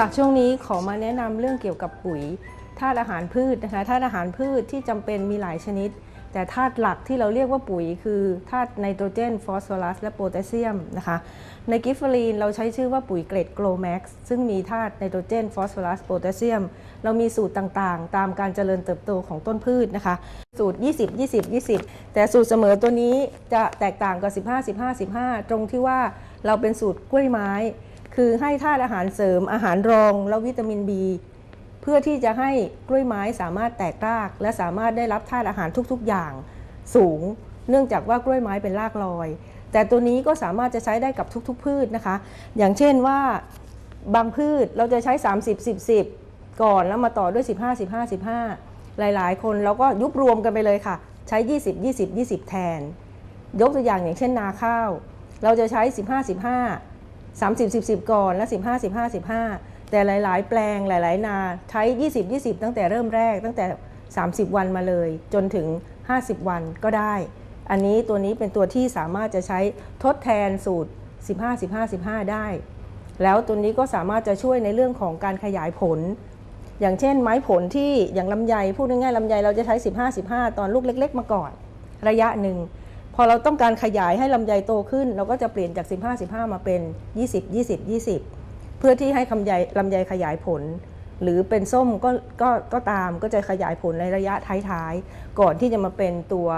ค่ะช่วงนี้ขอมาแนะนำเรื่องเกี่ยวกับปุ๋ยธาตุอาหารพืชนะคะธาตุอาหารพืชที่จำเป็นมีหลายชนิด แต่ธาตุหลักที่เราเรียกว่าปุ๋ยคือธาตุไนโตรเจน ฟอสฟอรัส และโพแทสเซียมนะคะในกิฟเฟอรีนเราใช้ชื่อว่าปุ๋ยเกรดโกลแม็กซ์ซึ่งมีธาตุไนโตรเจน ฟอสฟอรัส โพแทสเซียม เรามีสูตรต่างๆ ตามการเจริญเติบโตของต้นพืชนะคะ สูตร 20 20 20 แต่สูตรเสมอตัวนี้จะแตกต่างกับ 15 15 15 ตรงที่ว่าเราเป็นสูตรกล้วยไม้ คือให้ธาตุอาหารเสริมอาหารรองแล้ววิตามิน B เพื่อที่จะให้กล้วยไม้สามารถแตกราก และสามารถได้รับธาตุอาหารทุกๆ อย่างสูง เนื่องจากว่ากล้วยไม้เป็นรากลอย แต่ตัวนี้ก็สามารถจะใช้ได้กับทุก ๆ พืชนะคะ อย่างเช่นว่าบางพืชเราจะใช้ 30 10 10 ก่อนแล้วมาต่อด้วย 15 15 15 หลาย ๆ คนเราก็ยุบรวมกันไปเลยค่ะ ใช้ 20 20 20 แทน ยกตัวอย่างอย่างเช่นนาข้าว เราจะใช้ 15 15 30 10 10 ก่อนและ 15 15 15 แต่หลาย ๆ แปลงหลาย ๆ นาใช้ 20 20 ตั้งแต่เริ่มแรกตั้งแต่ 30 วันมาเลย จนถึง 50 วันก็ได้ อันนี้ตัวนี้เป็นตัวที่สามารถจะใช้ทดแทนสูตร 15 15 15 ได้ แล้วตัวนี้ก็สามารถจะช่วยในเรื่องของการขยายผล อย่างเช่น ไม้ผลที่อย่างลำไยพูดง่ายๆลำไยเราจะใช้ 15 15 ตอนลูกเล็ก ๆ มาก่อน ระยะหนึ่ง พอเราต้องการขยายให้ลำไยโตขึ้น เราก็จะเปลี่ยนจาก 15 15 มาเป็น 20 20 20 เพื่อที่ให้ลำไยลำไยขยายผล หรือเป็นส้มก็ก็ก็ตามก็จะขยายผลในระยะท้ายๆ ก่อนที่จะมาเป็นตัว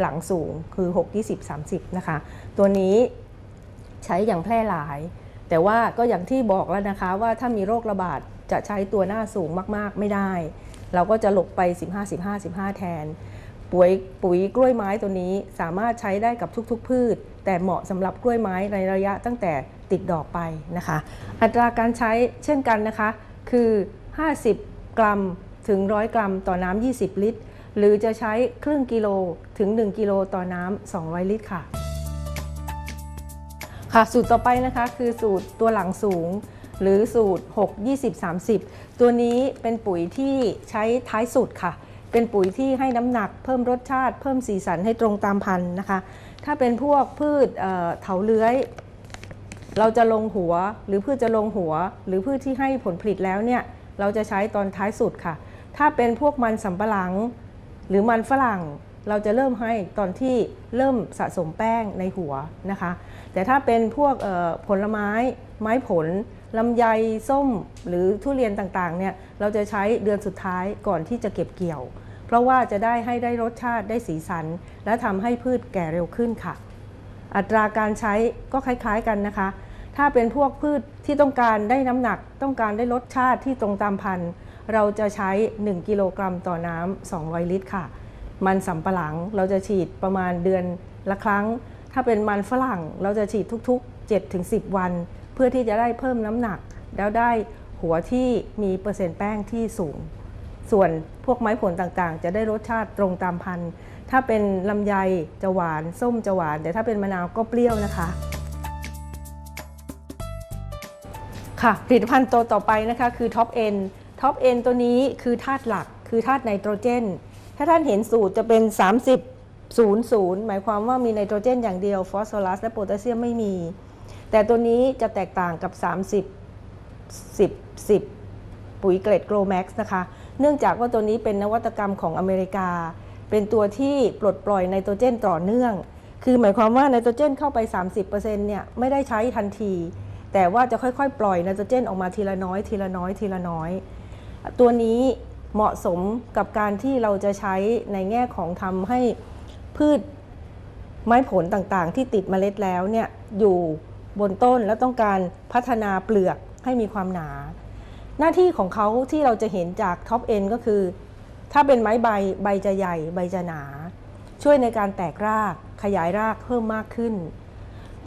หลังสูงคือ 6 20 30 นะคะ ตัวนี้ใช้อย่างแพร่หลาย แต่ว่าก็อย่างที่บอกแล้วนะคะว่าถ้ามีโรคระบาดจะใช้ตัวหน้าสูงมากๆไม่ได้ เราก็จะหลบไป 15 15 15 แทน ปุ๋ยปุ๋ยกล้วยไม้ตัวนี้สามารถใช้ได้กับทุกๆ พืช แต่เหมาะสำหรับกล้วยไม้ในระยะตั้งแต่ติดดอกไปนะคะ อัตราการใช้เช่นกันนะคะ คือ 50 กรัมถึง 100 กรัมต่อน้ำ20 ลิตร หรือจะใช้ครึ่งกิโลถึง 1 กิโลต่อน้ำ200 ลิตรค่ะ ค่ะสูตรต่อไปนะคะคือสูตรตัวหลังสูง หรือสูตร 6 20 30 ตัวนี้เป็นปุ๋ยที่ใช้ท้ายสุดค่ะ เป็นปุ๋ยที่ให้น้ำหนักเพิ่มรสชาติ เพิ่มสีสันให้ตรงตามพันธุ์นะคะ ถ้าเป็นพวกพืชเถาเลื้อย เราจะลงหัวหรือพืชจะลงหัว หรือพืชที่ให้ผลผลิตแล้วเนี่ยเราจะใช้ตอนท้ายสุดค่ะ ถ้าเป็นพวกมันสำปะหลัง หรือมันฝรั่งเราจะเริ่มให้ตอนที่เริ่มสะสมแป้งในหัวนะคะ แต่ถ้าเป็นพวกผลไม้ ไม้ผลลำไยส้มหรือทุเรียนต่างๆเนี่ยเราจะใช้เดือนสุดท้ายก่อนที่จะเก็บเกี่ยว เพราะว่าจะได้ให้ได้รสชาติได้สีสัน และทำให้พืชแก่เร็วขึ้นค่ะ อัตราการใช้ก็คล้ายๆกันนะคะ ถ้าเป็นพวกพืชที่ต้องการได้น้ำหนัก ต้องการได้รสชาติที่ตรงตามพันธุ์เราจะใช้ 1 กิโลกรัมต่อน้ำ200 ลิตรค่ะ มันสำปะหลังเราจะฉีดประมาณเดือนละครั้ง ถ้าเป็นมันฝรั่งเราจะฉีดทุกๆ 7-10 วัน เพื่อที่จะได้เพิ่มน้ำหนัก แล้วได้หัวที่มีเปอร์เซ็นต์แป้งที่สูง ส่วนพวกไม้ผลต่างๆ จะได้รสชาติตรงตามพันธุ์ ถ้าเป็นลำไยจะหวาน ส้มจะหวาน แต่ถ้าเป็นมะนาวก็เปรี้ยวนะคะ ค่ะ ผลิตภัณฑ์ตัวต่อไปนะคะคือท็อปเอ็นท็อปเอ็นตัวนี้คือธาตุหลัก คือธาตุไนโตรเจน ถ้าท่านเห็นสูตรจะเป็น 30 00 หมายความว่ามีไนโตรเจนอย่างเดียวฟอสฟอรัสและโพแทสเซียมไม่มี แต่ตัวนี้จะแตกต่างกับ 30 10 10 ปุ๋ยเกรดโกลแม็กซ์นะคะ เนื่องจากว่าตัวนี้เป็นนวัตกรรมของอเมริกา เป็นตัวที่ปลดปล่อยไนโตรเจนต่อเนื่อง คือหมายความว่าไนโตรเจนเข้าไป 30%เนี่ยไม่ได้ใช้ทันที แต่ว่าจะค่อยๆ ปล่อยไนโตรเจนออกมาทีละน้อย ทีละน้อย ทีละน้อย ตัวนี้เหมาะสมกับการที่เราจะใช้ในแง่ของทำให้พืชไม้ผลต่างๆ ที่ติดเมล็ดแล้วเนี่ยอยู่บนต้นแล้วต้องการพัฒนาเปลือกให้มีความหนา หน้าที่ของเขาที่เราจะเห็นจากท็อปเอ็นก็คือ ถ้าเป็นไม้ใบใบจะใหญ่ใบจะหนา ช่วยในการแตกรากขยายรากเพิ่มมากขึ้น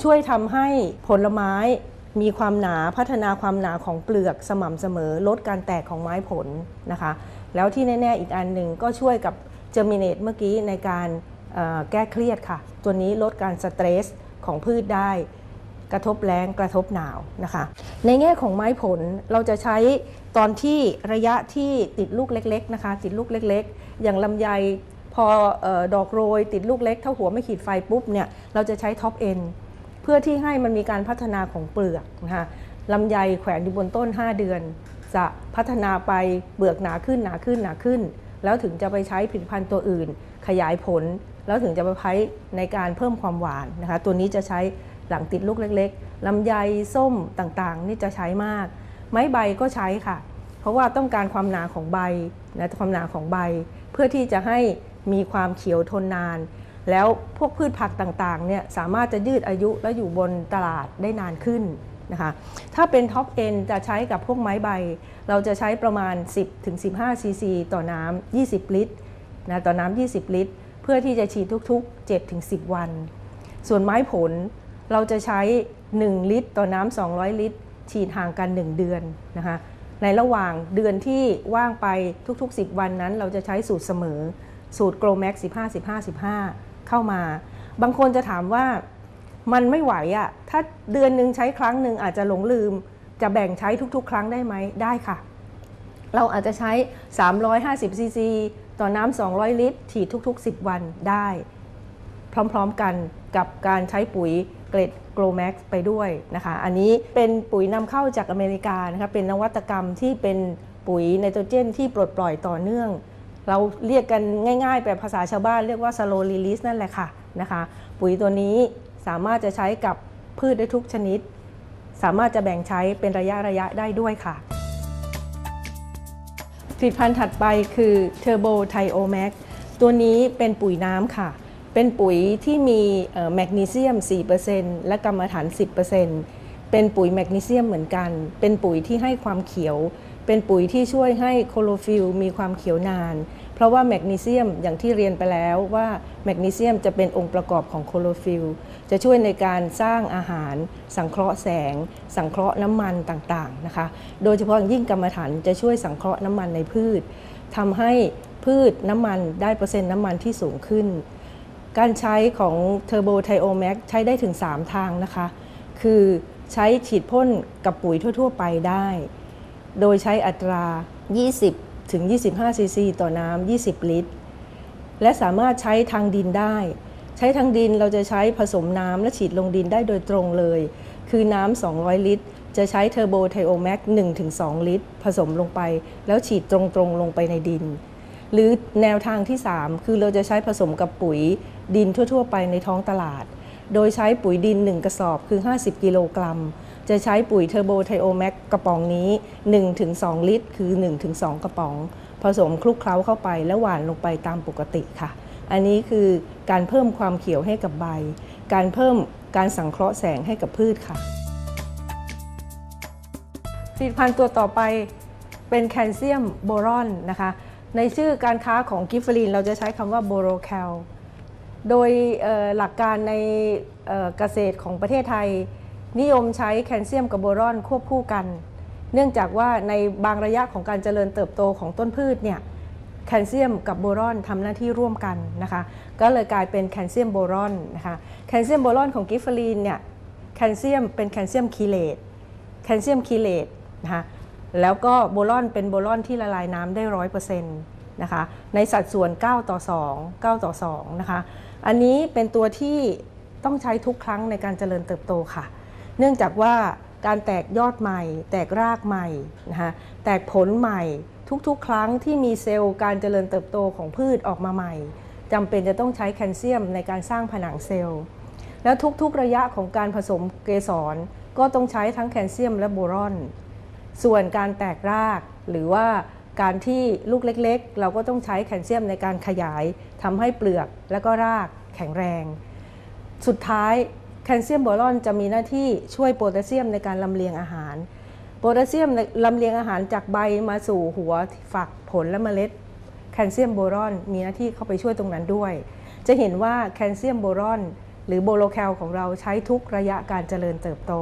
ช่วยทำให้ผลไม้มีความหนาพัฒนาความหนาของเปลือกสม่ำเสมอ ลดการแตกของไม้ผลนะคะ แล้วที่แน่ ๆ อีกอันหนึ่งก็ช่วยกับเจอร์มิเนตเมื่อกี้ในการแก้เครียดค่ะ ตัวนี้ลดการสเตรสของพืชได้ กระทบแรงกระทบหนาวนะคะ ในแง่ของไม้ผลเราจะใช้ตอนที่ระยะที่ติดลูกเล็กๆนะคะติดลูกเล็ก ๆ อย่างลำไยพอออดอกโรย ติดลูกเล็กเท่าหัวไม่ขีดไฟปุ๊บเนี่ยเราจะใช้ท็อปเอ็นเพื่อที่ให้มันมีการพัฒนาของเปลือกนะคะลำไยแขวนอยู่บนต้น 5 เดือน จะพัฒนาไปเปลือกหนาขึ้นหนาขึ้นหนาขึ้น แล้วถึงจะไปใช้ผลิตภัณฑ์ตัวอื่น ขยายผล แล้วถึงจะไปใช้ในการเพิ่มความหวานนะคะตัวนี้จะใช้ หลังติดลูกเล็กๆลำไยส้มต่างๆ นี่จะใช้มาก ไม้ใบก็ใช้ค่ะ เพราะว่าต้องการความหนาของใบนะความหนาของใบ เพื่อที่จะให้มีความเขียวทนนาน แล้วพวกพืชผักต่างๆเนี่ยสามารถจะยืดอายุและอยู่บนตลาดได้นานขึ้นนะคะถ้าเป็นท็อปเอ็นจะใช้กับพวกไม้ใบ เราจะใช้ประมาณ 10-15ซีซีต่อน้ำ20 ลิตรนะต่อน้ำ20 ลิตร เพื่อที่จะฉีดทุกๆ 7-10 วัน ส่วนไม้ผล เราจะใช้ 1 ลิตร ต่อน้ำ200 ลิตร ฉีดห่างกัน 1 เดือนนะคะในระหว่างเดือนที่ว่างไปทุก ๆ 10 วันนั้น เราจะใช้สูตรเสมอ สูตร Grow Max 15 15 15 เข้ามา บางคนจะถามว่ามันไม่ไหวอะ่ะถ้าเดือนหนึ่งใช้ครั้งหนึ่งอาจจะหลงลืม จะแบ่งใช้ทุก ๆ ครั้งได้ไหมได้ค่ะ เราอาจจะใช้ 350ซีซีต่อน้ำ200 ลิตร ฉีดทุก ๆ 10 วันได้ พร้อมๆกันกับการใช้ปุ๋ย เกรด Grow Max ไปด้วยนะคะอันนี้เป็นปุ๋ยนำเข้าจากอเมริกานะคะเป็นนวัตกรรมที่เป็นปุ๋ยไนโตรเจนที่ปลดปล่อยต่อเนื่อง เราเรียกกันง่ายๆแบบภาษาชาวบ้านเรียกว่า slow release นั่นแหละค่ะนะคะปุ๋ยตัวนี้สามารถจะใช้กับพืชได้ทุกชนิด สามารถจะแบ่งใช้เป็นระยะระยะได้ด้วยค่ะผลิตภัณฑ์ถัดไปคือ Turbo Thio Max ตัวนี้เป็นปุ๋ยน้ำค่ะ เป็นปุ๋ยที่มีแมกนีเซียม 4%และกรรมฐาน 10%เป็นปุ๋ยแมกนีเซียมเหมือนกัน เป็นปุ๋ยที่ให้ความเขียว เป็นปุ๋ยที่ช่วยให้โคโลฟิลมีความเขียวนาน เพราะว่าแมกนีเซียมอย่างที่เรียนไปแล้วว่าแมกนีเซียมจะเป็นองค์ประกอบของโคโลฟิลจะช่วยในการสร้างอาหาร สังเคราะห์แสง สังเคราะห์น้ำมันต่างๆนะคะ โดยเฉพาะยิ่งกรรมฐานจะช่วยสังเคราะห์น้ำมันในพืชทำให้พืชน้ำมันได้เปอร์เซ็นต์น้ำมันที่สูงขึ้น การใช้ของ Turbo Thio Max ใช้ได้ถึง 3 ทางนะคะ คือใช้ฉีดพ่นกับปุ๋ยทั่ว ๆ ไปได้ โดยใช้อัตรา 20 ถึง 25 ซีซีต่อน้ำ 20 ลิตร และสามารถใช้ทางดินได้ ใช้ทางดินเราจะใช้ผสมน้ำและฉีดลงดินได้โดยตรงเลย คือน้ำ 200 ลิตร จะใช้ Turbo Thio Max 1-2 ลิตร ผสมลงไป แล้วฉีดตรงๆลงไปในดินหรือแนวทางที่ 3 คือเราจะใช้ผสมกับปุ๋ย ดินทั่ว ๆ ไปในท้องตลาด โดยใช้ปุ๋ยดิน 1 กระสอบคือ 50 กิโลกรัม จะใช้ปุ๋ยเทอร์โบไทโอแม็กกระป๋องนี้ 1-2 ลิตร คือ 1-2 กระป๋อง ผสมคลุกเคล้าเข้าไปแล้วหว่านลงไปตามปกติค่ะ อันนี้คือการเพิ่มความเขียวให้กับใบ การเพิ่มการสังเคราะห์แสงให้กับพืชค่ะผลิตภัณฑ์ตัวต่อไปเป็นแคลเซียมโบรอนนะคะ ในชื่อการค้าของกิฟฟอรีนเราจะใช้คำว่าโบโรแคล โดยหลักการในเกษตรของประเทศไทย นิยมใช้แคลเซียมกับโบรอนควบคู่กัน เนื่องจากว่าในบางระยะของการเจริญเติบโตของต้นพืชเนี่ยแคลเซียมกับโบรอนทำหน้าที่ร่วมกันนะคะก็เลยกลายเป็นแคลเซียมโบรอนนะคะแคลเซียมโบรอนของกิฟเฟอรีนเนี่ยแคลเซียมเป็นแคลเซียมคีเลตแคลเซียมคีเลตนะคะแล้วก็โบรอนเป็นโบรอนที่ละลายน้ำได้ร้อยเปอร์เซ็นต์นะคะในสัดส่วน 9 ต่อ 2 9 ต่อ2นะคะ อันนี้เป็นตัวที่ต้องใช้ทุกครั้งในการเจริญเติบโตค่ะ เนื่องจากว่าการแตกยอดใหม่ แตกรากใหม่นะคะแตกผลใหม่ทุกๆ ครั้งที่มีเซลล์การเจริญเติบโตของพืชออกมาใหม่จำเป็นจะต้องใช้แคลเซียมในการสร้างผนังเซลล์ แล้วทุกๆระยะของการผสมเกสรก็ต้องใช้ทั้งแคลเซียมและโบรอน ส่วนการแตกรากหรือว่า การที่ลูกเล็กๆ เราก็ต้องใช้แคลเซียมในการขยายทำให้เปลือกและก็รากแข็งแรง สุดท้ายแคลเซียมโบรอนจะมีหน้าที่ช่วยโพแทสเซียมในการลำเลียงอาหารโพแทสเซียมลำเลียงอาหารจากใบมาสู่หัวฝักผลและเมล็ด แคลเซียมโบรอนมีหน้าที่เข้าไปช่วยตรงนั้นด้วย จะเห็นว่าแคลเซียมโบรอนหรือโบโลแคลของเราใช้ทุกระยะการเจริญเติบโต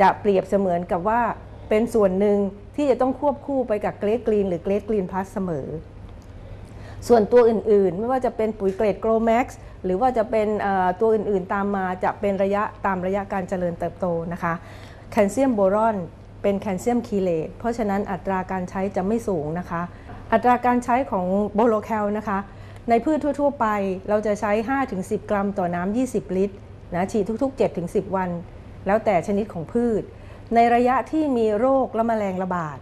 จะเปรียบเสมือนกับว่า เป็นส่วนหนึ่งที่จะต้องควบคู่ไปกับเกรดกรีนหรือเกรดกรีนพลัสเสมอ ส่วนตัวอื่นๆ ไม่ว่าจะเป็นปุ๋ยเกรดโกลแม็กซ์หรือว่าจะเป็นตัวอื่นๆตามมาจะเป็นระยะตามระยะการเจริญเติบโตนะคะแคลเซียมโบรอนเป็นแคลเซียมคีเลตเพราะฉะนั้นอัตราการใช้จะไม่สูงนะคะ อัตราการใช้ของโบโลแคลนะคะ ในพืชทั่ว ๆ ไปเราจะใช้ 5-10 กรัมต่อน้ำ20 ลิตรนะฉีดทุก ๆ 7-10 วัน แล้วแต่ชนิดของพืช ในระยะที่มีโรคและแมลงระบาด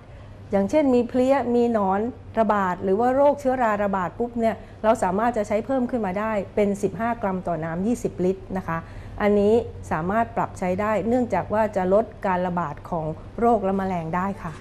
อย่างเช่นมีเพลี้ยมีหนอนระบาด หรือว่าโรคเชื้อราระบาดปุ๊บเนี่ยเราสามารถจะใช้เพิ่มขึ้นมาได้เป็น 15 กรัมต่อน้ำ20 ลิตรนะคะ อันนี้สามารถปรับใช้ได้เนื่องจากว่าจะลดการระบาดของโรคและแมลงได้ค่ะ